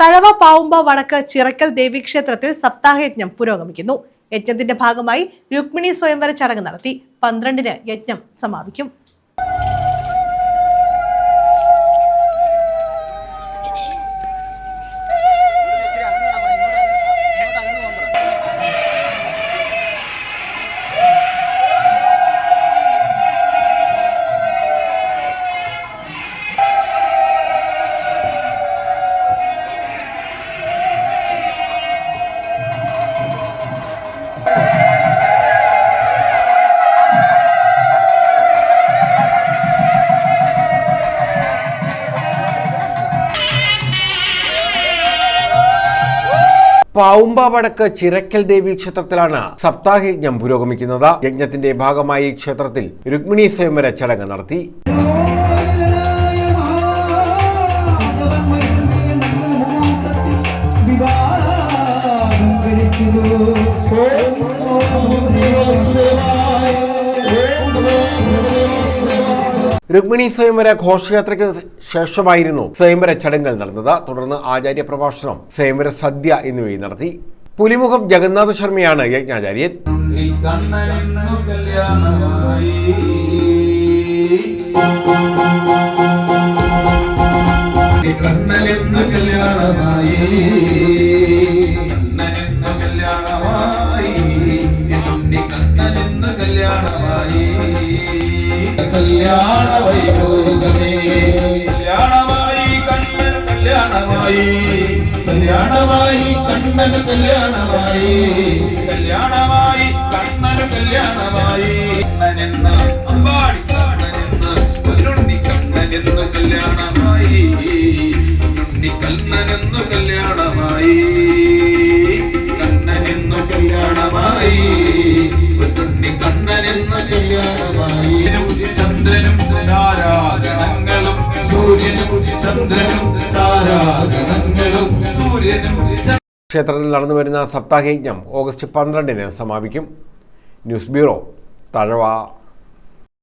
തഴവ പാവുമ്പ വടക്ക് ചിറക്കൽ ദേവീക്ഷേത്രത്തിൽ സപ്താഹയജ്ഞം പുരോഗമിക്കുന്നു. യജ്ഞത്തിന്റെ ഭാഗമായി രുക്മിണി സ്വയംവര ചടങ്ങ് നടത്തി. പന്ത്രണ്ടിന് യജ്ഞം സമാപിക്കും. പാവുമ്പ വടക്ക് ചിറക്കൽ ദേവി ക്ഷേത്രത്തിലാണ് സപ്താഹയജ്ഞം പുരോഗമിക്കുന്നത്. യജ്ഞത്തിന്റെ ഭാഗമായി ക്ഷേത്രത്തിൽ രുക്മിണി സ്വയംവര ചടങ്ങ് നടത്തി. രുക്മിണി സ്വയംവര ഘോഷയാത്രയ്ക്ക് ശേഷമായിരുന്നു സ്വയംവര ചടങ്ങുകൾ നടന്നത്. തുടർന്ന് ആചാര്യ പ്രഭാഷണം സ്വയംവര സദ്യ എന്നിവയും നടത്തി. പുലിമുഖം ജഗന്നാഥ ശർമ്മയാണ് യജ്ഞാചാര്യൻ. കല്യാണമായി. കല്യാണമായി. കല്യാണ വൈഭോഗമേ കല്യാണമായി കണ്ണൻ കല്യാണമായി. കല്യാണമായി കണ്ണൻ കല്യാണമായി. കല്യാണമായി കണ്ണൻ കല്യാണമായി. ക്ഷേത്രത്തിൽ നടന്നു വരുന്ന സപ്താഹയജ്ഞം ഓഗസ്റ്റ് പന്ത്രണ്ടിന് സമാപിക്കും. News bureau Thazhava.